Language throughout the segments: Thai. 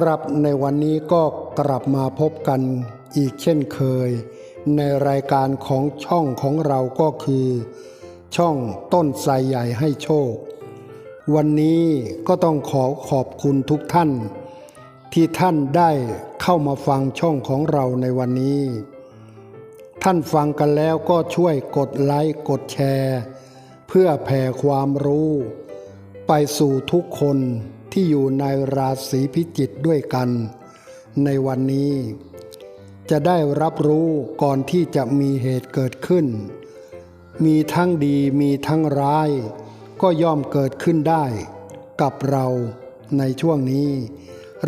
ครับในวันนี้ก็กลับมาพบกันอีกเช่นเคย ในรายการของช่องของเราก็คือ ช่องต้นไทรใหญ่ให้โชค วันนี้ก็ต้องขอขอบคุณทุกท่าน ที่ท่านได้เข้ามาฟังช่องของเราในวันนี้ ท่านฟังกันแล้วก็ช่วยกดไลค์กดแชร์ เพื่อแผ่ความรู้ ไปสู่ทุกคน ที่อยู่ในราศีพิจิกด้วยกัน ในวันนี้ จะได้รับรู้ก่อนที่จะมีเหตุเกิดขึ้น มีทั้งดีมีทั้งร้าย ก็ย่อมเกิดขึ้นได้ กับเราในช่วงนี้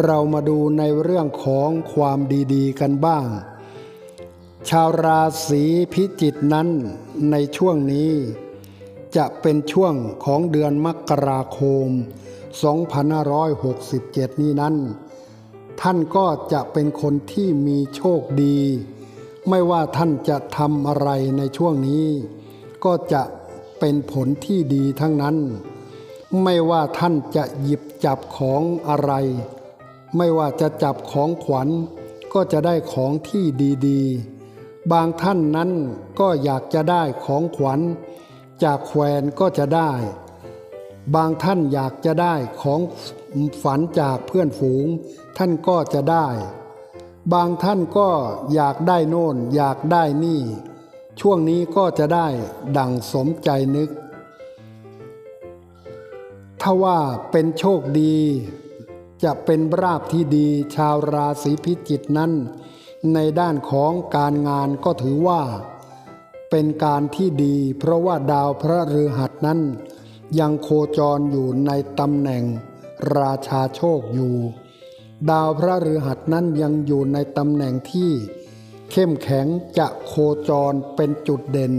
เรามาดูในเรื่องของความดีๆ กันบ้าง ชาวราศีพิจิกนั้นในช่วงนี้ จะเป็นช่วงของเดือนมกราคม 2567 นี้นั้น ท่านก็จะเป็นคนที่มีโชคดี ไม่ว่าท่านจะทำอะไรในช่วงนี้ ก็จะเป็นผลที่ดีทั้งนั้น ไม่ว่าท่านจะหยิบจับของอะไร ไม่ว่าจะจับของขวัญ ก็จะได้ของที่ดีๆ บางท่านนั้นก็อยากจะได้ของขวัญ จากแควนก็จะได้ บางท่านอยากจะได้ของฝันจากเพื่อนฝูง ท่านก็จะได้ บางท่านก็อยากได้โน่น อยากได้นี่ ช่วงนี้ก็จะได้ดังสมใจนึก ถ้าว่าเป็นโชคดี จะเป็นราบที่ดีชาวราศีพิจิกนั้น ในด้านของการงานก็ถือว่า เป็นการที่ดี เพราะว่าดาวพระฤหัสนั้น ยังโคจรอยู่ในตำแหน่งราชาโชคอยู่ ดาวพระฤหัสนั้นยังอยู่ในตำแหน่งที่ เข้มแข็งจะโคจรเป็นจุดเด่น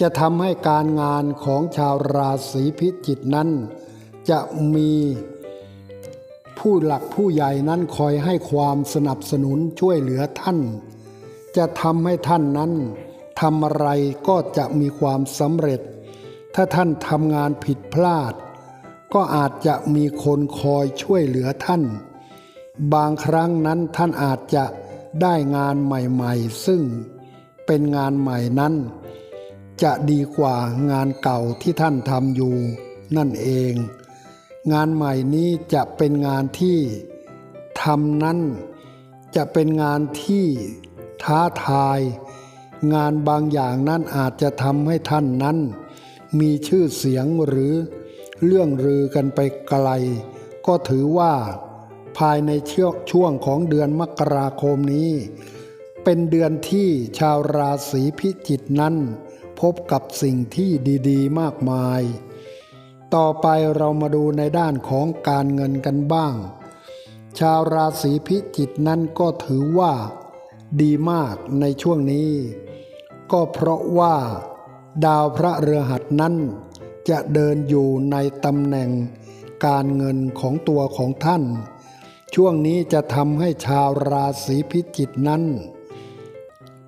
จะทำให้การงานของชาวราศีพิจิกนั้น จะมีผู้หลักผู้ใหญ่นั้นคอยให้ความสนับสนุนช่วยเหลือท่าน จะทำให้ท่านนั้นทำอะไรก็จะมีความสำเร็จ ถ้าท่านทำงานผิดพลาด ก็อาจจะมีคนคอยช่วยเหลือท่าน บางครั้งนั้นท่านอาจจะได้งานใหม่ๆ ซึ่งเป็นงานใหม่นั้น จะดีกว่างานเก่าที่ท่านทำอยู่นั่นเอง งานใหม่นี้จะเป็นงานที่ทำนั้น จะเป็นงานที่ท้าทาย งานบางอย่างนั้นอาจจะทำให้ท่านนั้น มีชื่อเสียงหรือเรื่องลือกันไปไกล ก็ถือว่า ภายในช่วงของเดือนมกราคมนี้ เป็นเดือนที่ชาวราศีพิจิกนั้น พบกับสิ่งที่ดีๆ มากมาย ต่อไปเรามาดูในด้านของการเงินกันบ้าง ชาวราศีพิจิกนั้นก็ถือว่า ดีมากในช่วงนี้ ก็เพราะว่า ดาวพระเรือหัสนั้น จะเดินอยู่ในตำแหน่งการเงินของตัวของท่าน ช่วงนี้จะทำให้ชาวราศีพิจิกนั้น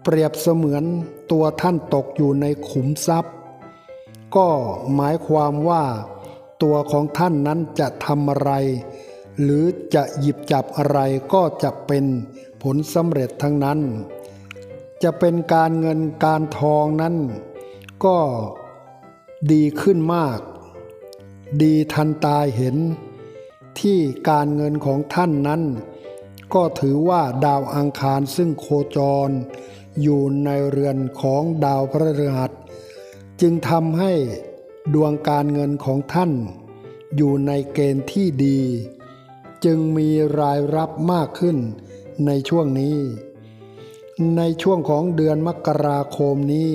เปรียบเสมือนตัวท่านตกอยู่ในขุมทรัพย์ ก็หมายความว่า ตัวของท่านนั้นจะทำอะไร หรือจะหยิบจับอะไรก็จะเป็นผลสำเร็จทั้งนั้น จะเป็นการเงินการทองนั้น ก็ดีขึ้นมาก ดีทันตาเห็น ที่การเงินของท่านนั้น ก็ถือว่าดาวอังคารซึ่งโคจร อยู่ในเรือนของดาวพระฤหัส จึงทำให้ดวงการเงินของท่าน อยู่ในเกณฑ์ที่ดี จึงมีรายรับมากขึ้นในช่วงนี้ ในช่วงของเดือนมกราคมนี้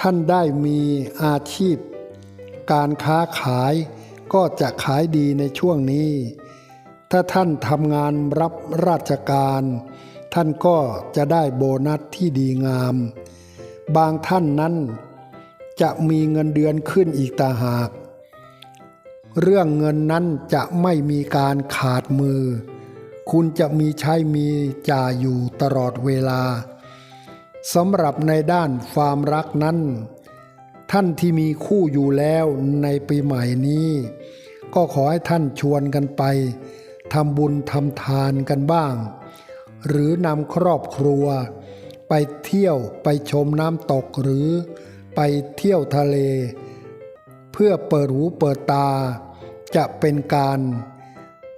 ท่านได้มีอาชีพ การค้าขายก็จะขายดีในช่วงนี้ ถ้าท่านทำงานรับราชการ ท่านก็จะได้โบนัสที่ดีงาม บางท่านนั้น จะมีเงินเดือนขึ้นอีกต่าหาก เรื่องเงินนั้นจะไม่มีการขาดมือ คุณจะมีใช้มีจ่ายอยู่ตลอดเวลา สำหรับในด้านความรักนั้น ท่านที่มีคู่อยู่แล้วในปีใหม่นี้ ก็ขอให้ท่านชวนกันไปทำบุญทำทานกันบ้าง หรือนำครอบครัว ไปเที่ยวไปชมน้ำตกหรือไปเที่ยวทะเล เพื่อเปิดหูเปิดตา จะเป็นการ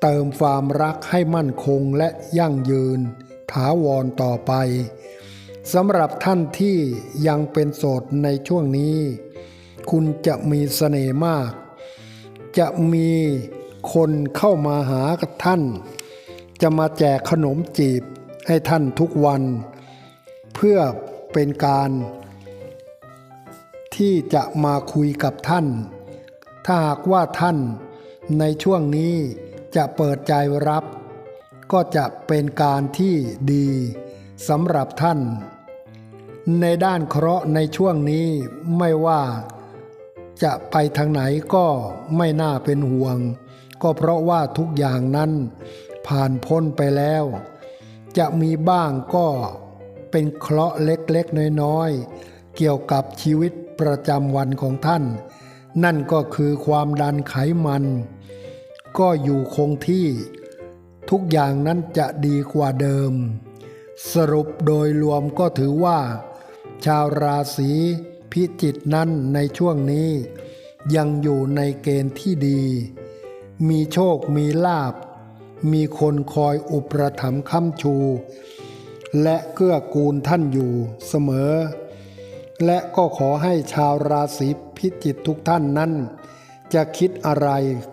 เติมความรักให้มั่นคงและยั่งยืน ถาวรต่อไป สำหรับท่านที่ยังเป็นโสดในช่วงนี้ คุณจะมีเสน่ห์มาก จะมีคนเข้ามาหากับท่าน จะมาแจกขนมจีบให้ท่านทุกวัน เพื่อเป็นการ ที่จะมาคุยกับท่าน ถ้าหากว่าท่านในช่วงนี้จะเปิดใจรับ ก็จะเป็นการที่ดีสำหรับท่าน ในด้านเคราะห์ในช่วงนี้ไม่ว่าจะไปทางไหนก็ไม่น่าเป็นห่วง ก็เพราะว่าทุกอย่างนั้นผ่านพ้นไปแล้ว จะมีบ้างก็เป็นเคราะห์เล็กๆน้อยๆเกี่ยวกับชีวิตประจำวันของท่าน นั่นก็คือความดันไขมัน ก็อยู่คงที่ ทุกอย่างนั้นจะดีกว่าเดิม สรุปโดยรวมก็ถือว่า ชาวราศีพิจิกนั้นในช่วงนี้ ยังอยู่ในเกณฑ์ที่ดี มีโชคมีลาบ มีคนคอยอุปถัมภ์ค้ำชู และเกื้อกูลท่านอยู่เสมอ และก็ขอให้ชาวราศีพิจิกทุกท่านนั้น จะคิดอะไร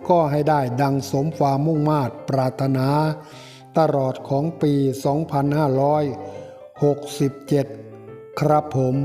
ก็ให้ได้ดังสมความมุ่งมา่ปรารถนา ตลอดของปี 2567 ครับผม